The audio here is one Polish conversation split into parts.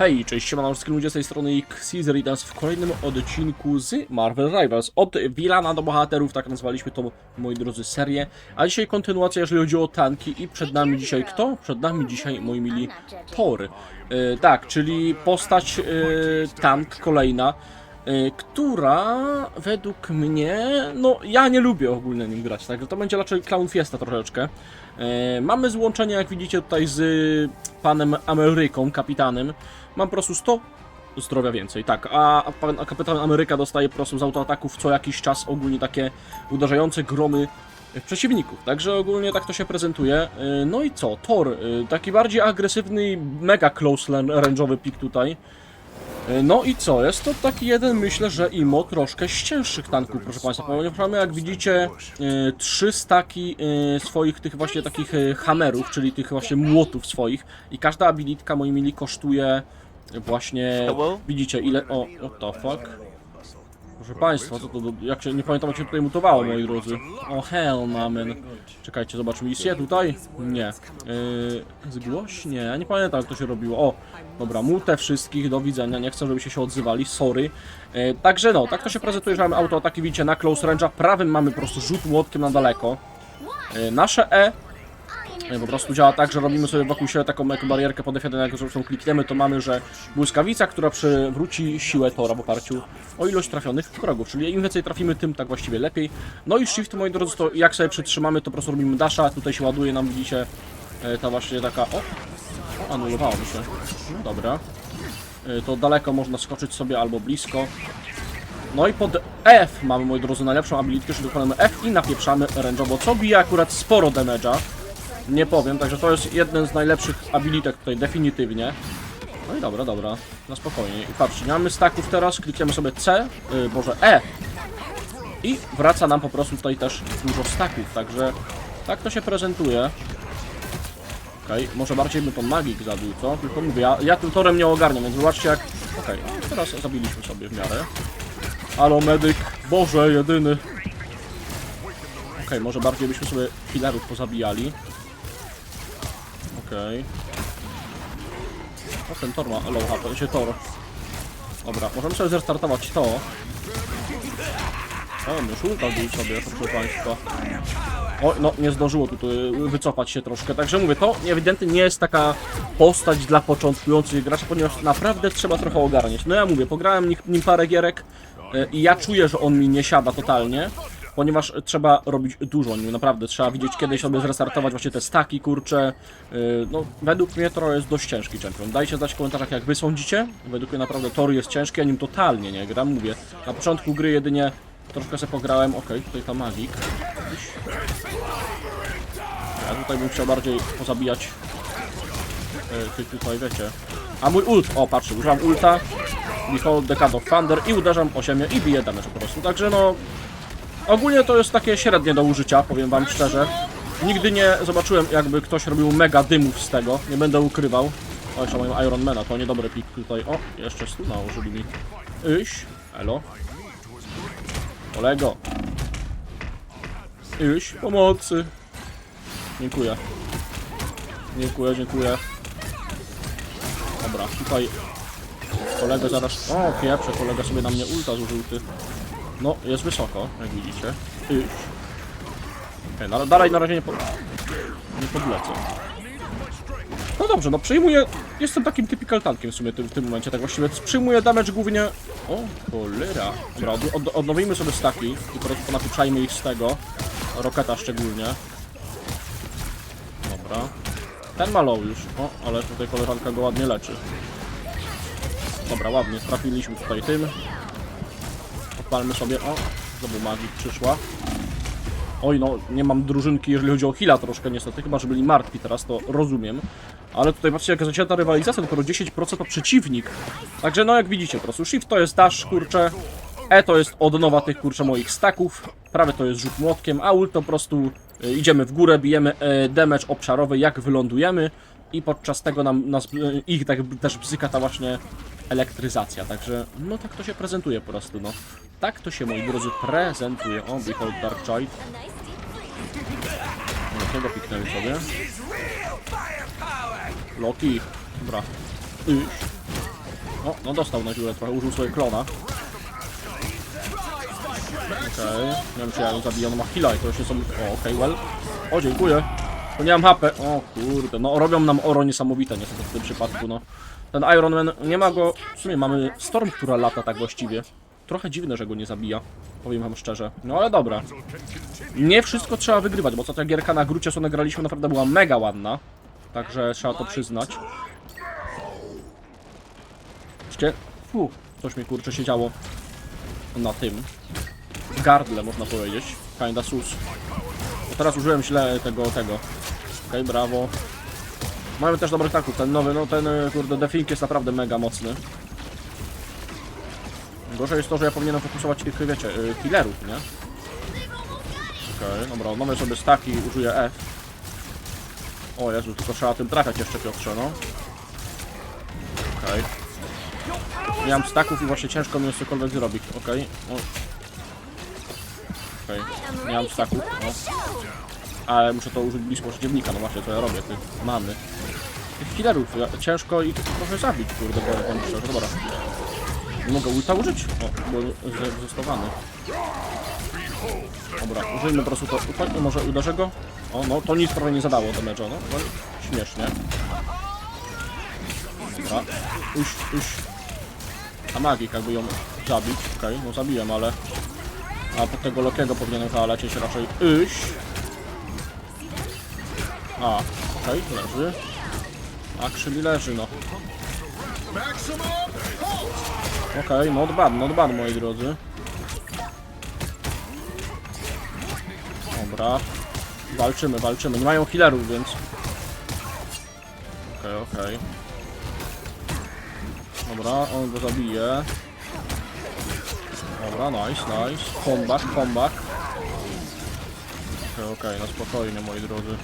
Hej, cześć, siemano wszystkim ludzie z tej strony i teraz w kolejnym odcinku z Marvel Rivals. Od Wilana do bohaterów, tak nazwaliśmy tą, moi drodzy, serię. A dzisiaj kontynuacja, jeżeli chodzi o tanki i przed nami dzisiaj kto? Przed nami dzisiaj, moi mili, Thor. E, tak, czyli postać e, tank kolejna, e, która według mnie, no ja nie lubię ogólnie nim grać, także to będzie raczej Clown Fiesta troszeczkę. E, mamy złączenie, jak widzicie tutaj z panem Ameryką, kapitanem. Mam po prostu 100 zdrowia więcej, tak, a, a a kapitan Ameryka dostaje po prostu z autoataków co jakiś czas ogólnie takie uderzające gromy przeciwników, także ogólnie tak to się prezentuje. E, No i co, Thor, e, taki bardziej agresywny, mega close range'owy pik tutaj. E, No i co? Jest to taki jeden, myślę, że imo troszkę z cięższych tanków, proszę Państwa. Ponieważ mamy, jak widzicie, e, trzy staki e, swoich tych właśnie takich e, hammerów, czyli tych właśnie młotów swoich. I każda abilitka, moi mili, kosztuje właśnie... Widzicie, ile... O, what the fuck? Proszę Państwa, co to... Jak się... Nie pamiętam, jak się tutaj mutowało, moi drodzy. O, hell, mamen. Czekajcie, zobaczmy misję tutaj. Nie. Yy, zgłoś? Nie, ja nie pamiętam jak to się robiło. O, dobra, mutę wszystkich, do widzenia, nie chcę, żebyście się odzywali, sorry. Yy, także no, tak to się prezentuje, że mamy autoataki, widzicie, na close range'a, prawym mamy po prostu rzut młotkiem na daleko. Yy, nasze E po prostu działa tak, że robimy sobie wokół siebie taką barierkę pod F1, jak zresztą klikniemy, to mamy, że błyskawica, która przywróci siłę Tora w oparciu o ilość trafionych wrogów, czyli im więcej trafimy, tym tak właściwie lepiej. No i shift, moi drodzy, to jak sobie przytrzymamy, to po prostu robimy dasha, tutaj się ładuje nam, widzicie, e, ta właśnie taka, o, o anulowało mi się, no dobra. E, To daleko można skoczyć sobie albo blisko. No i pod F mamy, moi drodzy, najlepszą abilitkę, czyli dokonujemy F i napieprzamy range'owo, co bije akurat sporo damage'a. Nie powiem, także to jest jeden z najlepszych abilitek tutaj, definitywnie. No i dobra, dobra, na spokojnie. I patrzcie, nie mamy staków teraz, klikniemy sobie C, yy, może E. I wraca nam po prostu tutaj też dużo staków, także tak to się prezentuje. Okej, może bardziej by to magik zabił, co? Tylko mówię, ja, ja tym torem nie ogarniam, więc zobaczcie jak... Okej, teraz zabiliśmy sobie w miarę. Halo, medyk, Boże, jedyny. Okej, może bardziej byśmy sobie killerów pozabijali. Okej. O, ten tor ma low HP, się tor. Dobra, możemy sobie zrestartować to. O, już ulta był sobie, proszę Państwa. O, no, nie zdążyło tu tu wycofać się troszkę, także mówię, to ewidentnie nie jest taka postać dla początkujących graczy, ponieważ naprawdę trzeba trochę ogarniać. No ja mówię, pograłem nim, nim parę gierek e, i ja czuję, że on mi nie siada totalnie, ponieważ trzeba robić dużo nim, naprawdę trzeba widzieć kiedy sobie zrestartować właśnie te staki, kurcze. E, No, według mnie Tor jest dość ciężki champion. Dajcie znać w komentarzach jak wy sądzicie. Według mnie naprawdę Tor jest ciężki, ja nim totalnie nie gram, mówię. Na początku gry jedynie troszkę sobie pograłem, okej, tutaj ta magik. Ja tutaj bym chciał bardziej pozabijać e, tych tutaj, wiecie. A mój ult, o patrzcie, używam ulta, Behold the God of Thunder i uderzam o ziemię i biję damage po prostu. Także no, ogólnie to jest takie średnie do użycia, powiem wam szczerze. Nigdy nie zobaczyłem jakby ktoś robił mega dymów z tego, nie będę ukrywał. O, jeszcze mają Ironmana, to niedobry pik tutaj. O, jeszcze stuna użyli mi. Iś, elo. Kolego. Iś, pomocy. Dziękuję. Dziękuję, dziękuję. Dobra, tutaj kolega zaraz... O, pieprze, kolega sobie na mnie ulta zużył, ty. No, jest wysoko, jak widzicie. Okej, no, dalej na razie nie, po... nie podlecę. No dobrze, no przyjmuję... Jestem takim typical tankiem w sumie tym, w tym momencie, tak właściwie przyjmuję damage głównie... O, cholera. Dobra, od, od, odnowimy sobie staki i po prostu ich z tego. Roketa szczególnie. Dobra. Ten ma już. O, ale tutaj koleżanka go ładnie leczy. Dobra, ładnie. Trafiliśmy tutaj tym. Odpalmy sobie. O, znowu magik przyszła. Oj, no, nie mam drużynki, jeżeli chodzi o heala troszkę niestety, chyba, że byli martwi teraz, to rozumiem. Ale tutaj patrzcie, jaka zacięta rywalizacja, dopiero 10% to przeciwnik. Także no, jak widzicie, po prostu shift to jest dash, kurczę. E to jest odnowa tych, kurczę, moich staków. Prawy to jest rzut młotkiem, a ult to po prostu y, idziemy w górę, bijemy y, damage obszarowy, jak wylądujemy. I podczas tego nam, nas, y, ich tak, też bzyka ta właśnie elektryzacja. Także, no tak to się prezentuje po prostu, no. Tak to się, moi drodzy, prezentuje. O, Behold Dark Child. No, tego piknęli sobie. Loki. Dobra. Iść. O, no dostał na dziurę trochę, użył swojego klona. Okej, nie wiem czy ja ją zabiję, on ma heala i to już nie są... O, okej, well. O, dziękuję. To nie mam HP. O kurde, no robią nam oro niesamowite niestety w tym przypadku, no. Ten Iron Man, nie ma go... W sumie mamy Storm, która lata tak właściwie. Trochę dziwne, że go nie zabija. Powiem wam szczerze. No ale dobra. Nie wszystko trzeba wygrywać, bo co ta gierka na grucie, co nagraliśmy, naprawdę była mega ładna. Także trzeba to przyznać. Widzicie? Fu, coś mi kurczę się działo na tym. Gardle można powiedzieć. Kinda sus. Bo teraz użyłem źle tego, tego. Okej, brawo. Mamy też dobrych taków. Ten nowy, no ten y, kurde defink jest naprawdę mega mocny. Gorzej jest to, że ja powinienem fokusować tych, wiecie, y, killerów, nie? Okej, dobra, mamy sobie staki, użyję F. O Jezu, tylko trzeba tym trafiać jeszcze Piotrze, no. Okej. Nie mam staków i właśnie ciężko mi jest cokolwiek zrobić, okej. O. Okej, nie mam staków, no. Ale muszę to użyć blisko przeciwnika, no właśnie, co ja robię, ty mamy. Tych killerów, ciężko ich trochę zabić, kurde, bo powiem szczerze, dobra. Nie mogę ulta użyć? O, ze- zestowany. Dobra, użyjmy po prostu to. Upadnie, może uderzę go? O, no, to nic prawie nie zadało damage'a, no. no. Śmiesznie. Dobra. Uś, uś. A magik jakby ją zabić. Okej, no zabiłem, ale... A pod tego Lokiego powinienem chyba lecieć raczej. Uś. A, okej, leży. Actually leży, no. Okej, not bad, not bad, moi drodzy. Dobra. Walczymy, walczymy. Nie mają healerów, więc... Okej, okej. Dobra, on go zabije. Dobra, nice, nice. Comeback, comeback. Okej, okej, na spokojnie, moi drodzy.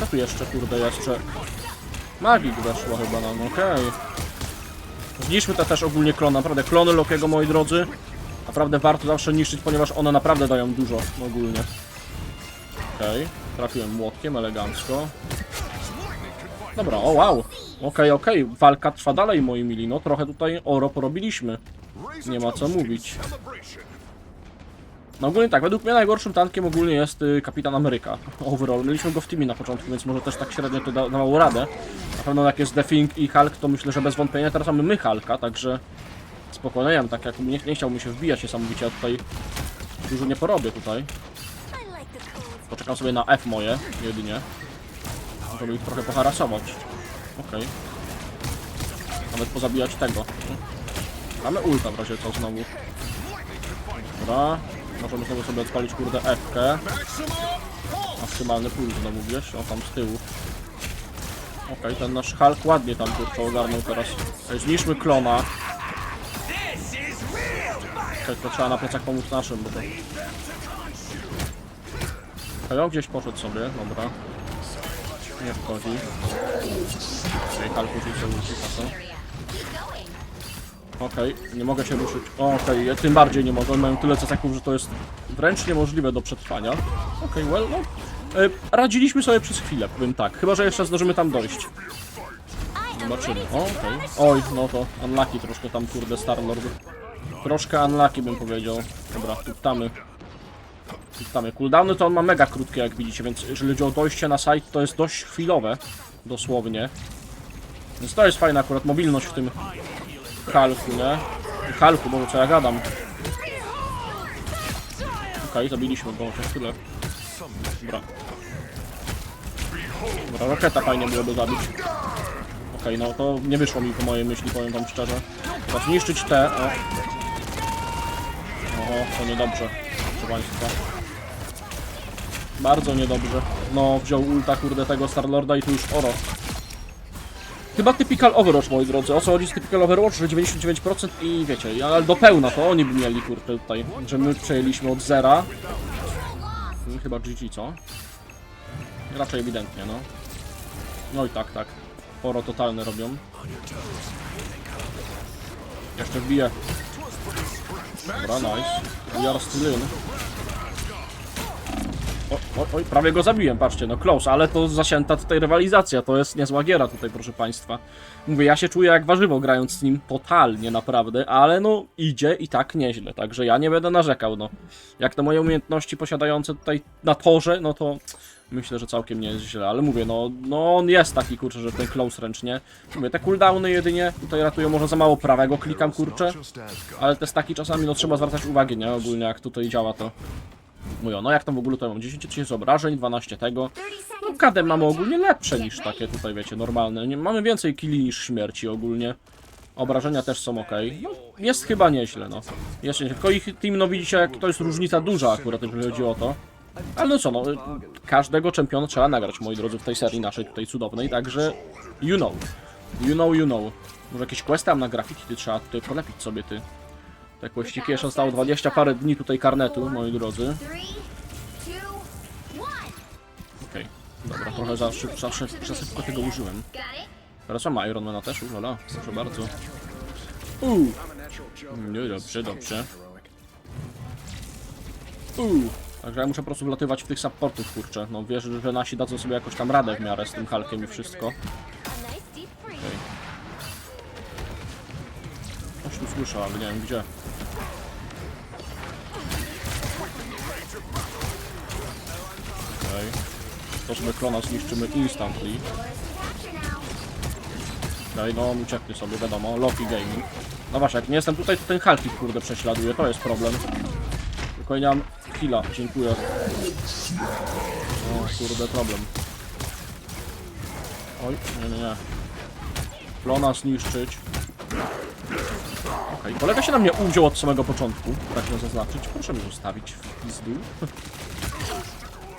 Co tu jeszcze, kurde, jeszcze? Magik weszła chyba nam, okej. Zniszczmy te też ogólnie klon, naprawdę klony Lokiego, moi drodzy. Naprawdę warto zawsze niszczyć, ponieważ one naprawdę dają dużo ogólnie. Okej, trafiłem młotkiem elegancko. Dobra, o wow. Okej, okej, walka trwa dalej, moi mili. No trochę tutaj oro porobiliśmy. Nie ma co mówić. No ogólnie tak, według mnie najgorszym tankiem ogólnie jest y, Kapitan Ameryka. Overall, mieliśmy go w teamie na początku, więc może też tak średnio to da dawało radę. Na pewno jak jest The Thing i Hulk, to myślę, że bez wątpienia teraz mamy my Hulka, także spokojnie, ja tak jak nie, nie chciałbym się wbijać niesamowicie, ja tutaj dużo nie porobię tutaj. Poczekam sobie na F moje, jedynie. Żeby ich trochę poharasować. Okej. Nawet pozabijać tego. Mamy ulta w razie co znowu. Dobra. Możemy znowu sobie odpalić kurde F-kę. Maksymalny puls znowu wiesz, o tam z tyłu. Okej, ten nasz Hulk ładnie tam kurczę ogarnął teraz. Ej, Zniszczmy klona. Okej, to trzeba na plecach pomóc naszym, bo to... On gdzieś poszedł sobie, dobra. Nie wchodzi. Okej, Hulk użył sobie ulti, Okej, nie mogę się ruszyć. Okej, ja tym bardziej nie mogę. Oni mają tyle cesaków, że to jest wręcz niemożliwe do przetrwania. Okej, well, no. E, radziliśmy sobie przez chwilę, powiem tak. Chyba, że jeszcze zdążymy tam dojść. Zobaczymy. Okej. Oj, no to unlucky troszkę tam, kurde, Starlord. Troszkę unlucky bym powiedział. Dobra, tuptamy. Tuptamy. Cooldowny to on ma mega krótkie, jak widzicie, więc jeżeli chodzi o dojście na site, to jest dość chwilowe. Dosłownie. Więc to jest fajna akurat mobilność w tym Halku, nie? Halku, bo co ja gadam. Okej, zabiliśmy go chociaż tyle. Dobra. Dobra, roketa fajnie byłoby zabić. Okej, no to nie wyszło mi po mojej myśli, powiem wam szczerze. Trzeba zniszczyć te, o. Oho, to niedobrze, proszę państwa. Bardzo niedobrze. No, wziął ulta, kurde, tego Starlorda i tu już oro. Chyba typical Overwatch, moi drodzy. O co chodzi z typical Overwatch, że 99% i wiecie, ale do pełna to oni by mieli, kurde, tutaj, że my przejęliśmy od zera. Hmm, Chyba GG, co? Raczej ewidentnie, no. No i tak, tak. Poro totalne robią. Jeszcze wbiję. Dobra, nice. We are still in. O, o, oj, prawie go zabiłem, patrzcie, no close, ale to zasięta tutaj rywalizacja, to jest niezła giera tutaj, proszę państwa. Mówię, ja się czuję jak warzywo grając z nim, totalnie naprawdę, ale no idzie i tak nieźle, także ja nie będę narzekał, no. Jak te moje umiejętności posiadające tutaj na torze, no to myślę, że całkiem nie jest źle, ale mówię, no, no on jest taki, kurczę, że ten close ręcznie. Mówię, te cooldowny jedynie tutaj ratują, może za mało prawego klikam, kurczę, ale te staki czasami, no trzeba zwracać uwagę, nie, ogólnie jak tutaj działa to. Mówią, no jak tam w ogóle tutaj mam 10 tysięcy obrażeń, 12 tego. No kadem mamy ogólnie lepsze niż takie tutaj, wiecie, normalne. Nie, mamy więcej killi niż śmierci ogólnie. Obrażenia też są ok. No, jest chyba nieźle, no. Jest nieźle. Tylko ich team, no widzicie, jak to jest różnica duża akurat, jeżeli chodzi o to. Ale no co, no, każdego czempiona trzeba nagrać, moi drodzy, w tej serii naszej tutaj cudownej, także you know. You know, you know. Może jakieś questy tam na grafiki, ty trzeba tutaj polepić sobie, ty. Te kłeściki jeszcze zostało 20 parę dni tutaj karnetu, moi drodzy. Okej, dobra, trochę za, za, za szybko tego użyłem. Teraz mam Ironmana też, ulola, proszę bardzo. Uuu, nie, dobrze, dobrze. Uuu, także ja muszę po prostu wlatywać w tych supportów, kurczę. No wiesz, że nasi dadzą sobie jakoś tam radę w miarę z tym Hulkiem i wszystko. Okej. Coś tu słyszę, ale nie wiem gdzie. Okej. To sobie klona zniszczymy instantly. Okej, no on ucieknie sobie, wiadomo. Loki Gaming. No właśnie, jak nie jestem tutaj, to ten Hulk ich, kurde prześladuje, to jest problem. Tylko nie mam dziękuję. O, kurde, problem. Oj, nie, nie, nie. Klona zniszczyć. Okej, kolega się na mnie uwziął od samego początku, pragnę zaznaczyć. Proszę mnie zostawić w pizdu.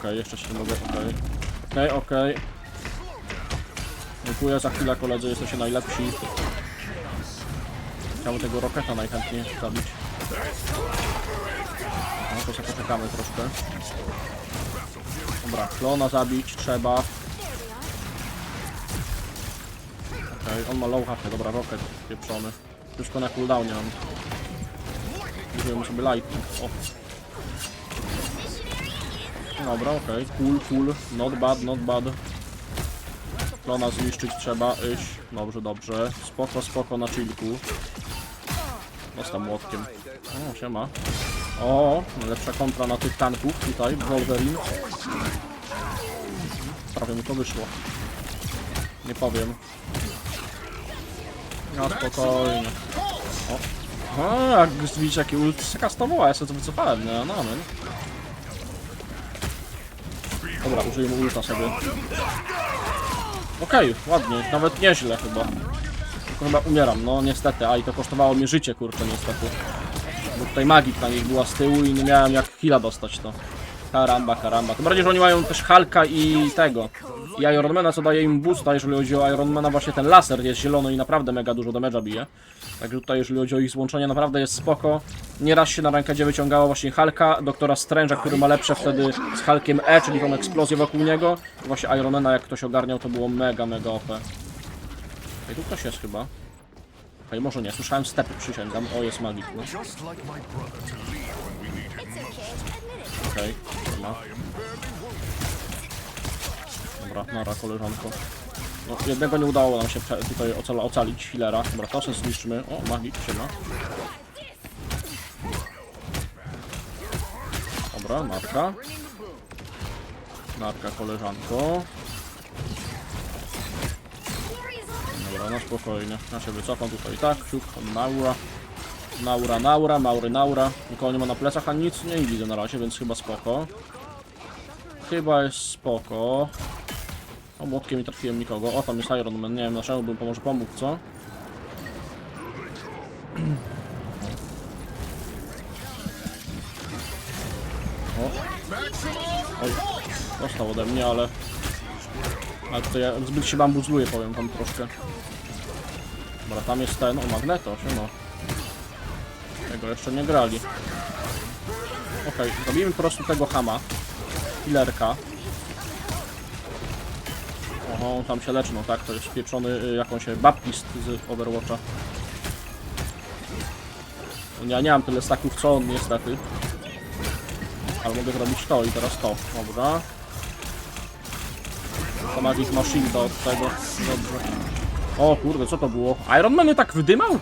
Okej, jeszcze się mogę, okej. Okej, okej. Dziękuję za chwilę koledzy, jesteście najlepsi. Chciałbym tego roketa najchętniej zabić. No to sobie poczekamy troszkę. Dobra, klona zabić trzeba. Okej, on ma low HP, dobra, rocket pieprzony. Wszystko na cooldownie mam. Użyjemy sobie lightning. O. Dobra, okej, cool, cool, not bad, not bad. Klona zniszczyć trzeba, iść. Dobrze, dobrze. Spoko, spoko na chillku. Dostał młotkiem. O, siema. O, lepsza kontra na tych tanków tutaj, Wolverine. Prawie mi to wyszło. Nie powiem. No spokojnie. O. O, jak widzicie jaki ult skastowała, ja sobie to wycofałem, no, no amen. Dobra, użyjmy ulta sobie. Okej, ładnie, nawet nieźle chyba. Tylko chyba umieram, no niestety, a i to kosztowało mnie życie, kurczę, niestety. Bo tutaj magik na nich była z tyłu i nie miałem jak chwila dostać to. Karamba, karamba. Tym bardziej, że oni mają też Hulka i tego. I Ironmana, co daje im boosta, jeżeli chodzi o Ironmana, właśnie ten laser jest zielony i naprawdę mega dużo damage'a bije. Także tutaj, jeżeli chodzi o ich złączenie, naprawdę jest spoko. Nieraz się na rękadzie wyciągało właśnie Hulka, doktora Strange'a, który ma lepsze wtedy z Hulkiem E, czyli tą eksplozję wokół niego. I właśnie Ironmana, jak ktoś ogarniał, to było mega, mega OP. Ej, tu ktoś jest chyba. Ej, może nie, słyszałem stepy, przysięgam. O, jest magik, no. It's okay. Okej, dobra. Nara koleżanko. No, jednego nie udało nam się tutaj ocala, ocalić, healera. Dobra, to sobie zniszczymy. O, magik, siema. Dobra, narka. Narka, koleżanko. Dobra, na spokojnie. Ja się wycofam tutaj tak, ciuch, naura. Naura, naura, maury, naura. Nikogo nie ma na plecach, a nic nie widzę na razie, więc chyba spoko. Chyba jest spoko. O, młotkiem nie trafiłem nikogo. O, tam jest Iron Man, nie wiem dlaczego bym może pomógł, co? O. Oj, dostał ode mnie, ale... Ale tutaj ja zbyt się bambuzluję, powiem tam troszkę. Dobra, tam jest ten, o Magneto, siema. Tego jeszcze nie grali. Okej, zrobimy po prostu tego Hama. Killerka. Oho, tam się leczy, no tak, to jest pieczony y, jakąś Baptist z Overwatcha. No Ja nie mam tyle staków co on niestety. Ale mogę zrobić to i teraz to. Dobra. To Magic Machine to od tego. Dobrze. O kurde, co to było? Iron Man tak wydymał?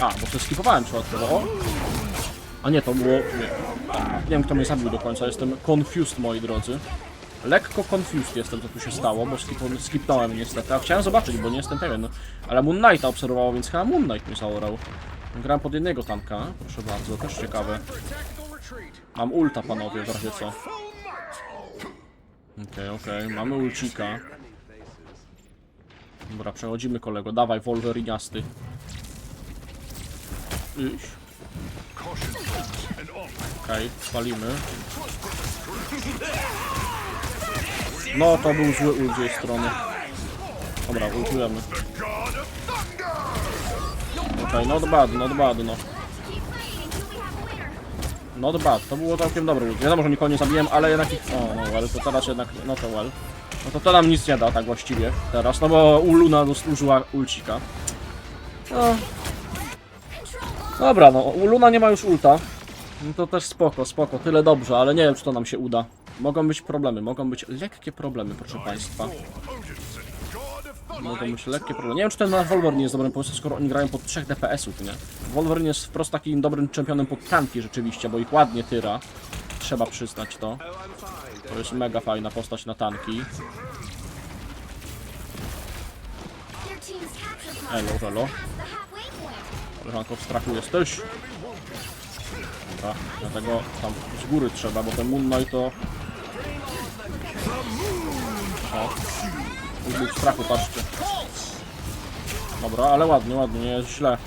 A, bo to skipowałem przypadkowo. A nie, to było... Nie. nie wiem, kto mnie zabił do końca. Jestem confused, moi drodzy. Lekko confused jestem, co tu się stało, bo skip- skipnąłem niestety. A chciałem zobaczyć, bo nie jestem pewien. Ale Moon Knighta obserwował, więc chyba Moon Knight mnie zaorał. Grałem pod jednego tanka, proszę bardzo, też ciekawe. Mam ulta, panowie, w razie co. Okej, okej, mamy ulcika. Dobra, przechodzimy kolego, dawaj Wolveriniasty. Iść. Okej, spalimy. No, to był zły ult z jej strony. Dobra, ultujemy. Okej, not bad, not bad, no. Not bad, to było całkiem dobre ult. Wiadomo, że nikogo nie zabiłem, ale jednak. O, no well, to teraz jednak... No to well. No to to nam nic nie da, tak właściwie, teraz, no bo u Luna dos- użyła ulcika. No. Dobra, no, Luna nie ma już ulta. No to też spoko, spoko, tyle dobrze, ale nie wiem, czy to nam się uda. Mogą być problemy, mogą być lekkie problemy, proszę państwa. Mogą być lekkie problemy. Nie wiem, czy ten nasz Wolverine jest dobrym pomysłem, skoro oni grają pod 3 DPS-ów, nie? Wolverine jest wprost takim dobrym czempionem pod tanki rzeczywiście, bo ich ładnie tyra. Trzeba przyznać to. To jest mega fajna postać na tanki. Elo, elo. Koleżanko, w strachu jesteś. Dobra, dlatego tam z góry trzeba, bo ten Moon Knight to... O. W strachu, patrzcie. Dobra, ale ładnie, ładnie, nie jest źle.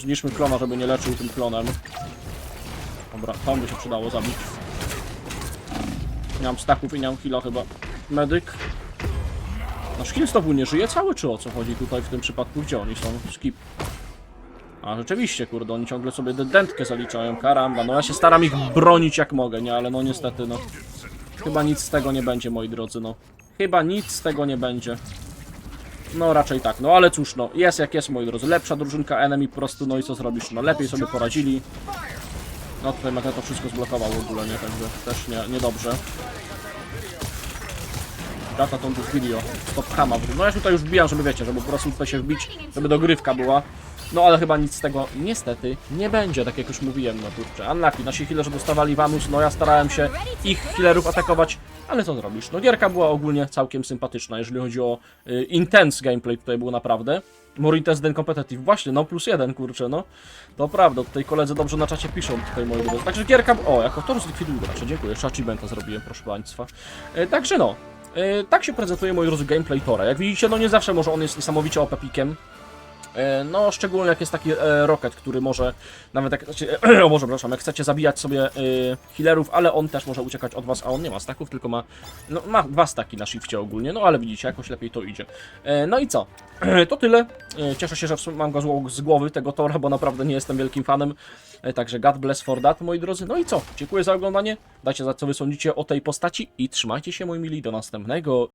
Zniszmy klona, żeby nie leczył tym klonem. Dobra, tam by się przydało zabić. Nie mam staków i nie mam killa chyba. Medyk. Nasz znowu nie żyje cały, czy o co chodzi tutaj w tym przypadku? Gdzie oni są? Skip. A rzeczywiście, kurde, oni ciągle sobie dętkę zaliczają, karamba. No ja się staram ich bronić jak mogę, nie? Ale no niestety, no. Chyba nic z tego nie będzie, moi drodzy, no. Chyba nic z tego nie będzie. No raczej tak, no ale cóż, no. Jest jak jest, moi drodzy. Lepsza drużynka enemy po prostu, no i co zrobisz? No lepiej sobie poradzili. No tutaj Magneto wszystko zblokował w ogóle, nie? Także też nie, niedobrze. Data tą tu video. Stop hama. No ja się tutaj już wbijam, żeby wiecie, żeby po prostu tutaj się wbić, żeby dogrywka była. No ale chyba nic z tego niestety nie będzie, tak jak już mówiłem, no kurczę. Unlucky, nasi healerzy dostawali Vanus, no ja starałem się ich healerów atakować, ale co zrobisz? No gierka była ogólnie całkiem sympatyczna, jeżeli chodzi o y, intense gameplay tutaj było naprawdę. More intense than competitive, właśnie, no plus jeden, kurczę, no. To prawda, tutaj koledzy dobrze na czacie piszą tutaj moi drodzy. Także gierka, o, jako to zlikwiduję gracze, dziękuję, jeszcze achievementa zrobiłem, proszę państwa. E, także no, e, tak się prezentuje moi drodzy gameplay Tora. Jak widzicie, no nie zawsze może on jest niesamowicie OP pikiem. E, No, szczególnie jak jest taki e, Rocket, który może nawet jak, znaczy, o może, przepraszam, jak chcecie zabijać sobie e, healerów, ale on też może uciekać od was, a on nie ma staków, tylko ma, no, ma dwa staki na shifcie ogólnie, no ale widzicie, jakoś lepiej to idzie. E, No i co? To tyle. E, Cieszę się, że mam go z głowy tego Tora, bo naprawdę nie jestem wielkim fanem. E, Także God bless for that, moi drodzy. No i co? Dziękuję za oglądanie. Dajcie za co wy sądzicie o tej postaci i trzymajcie się, moi mili. Do następnego.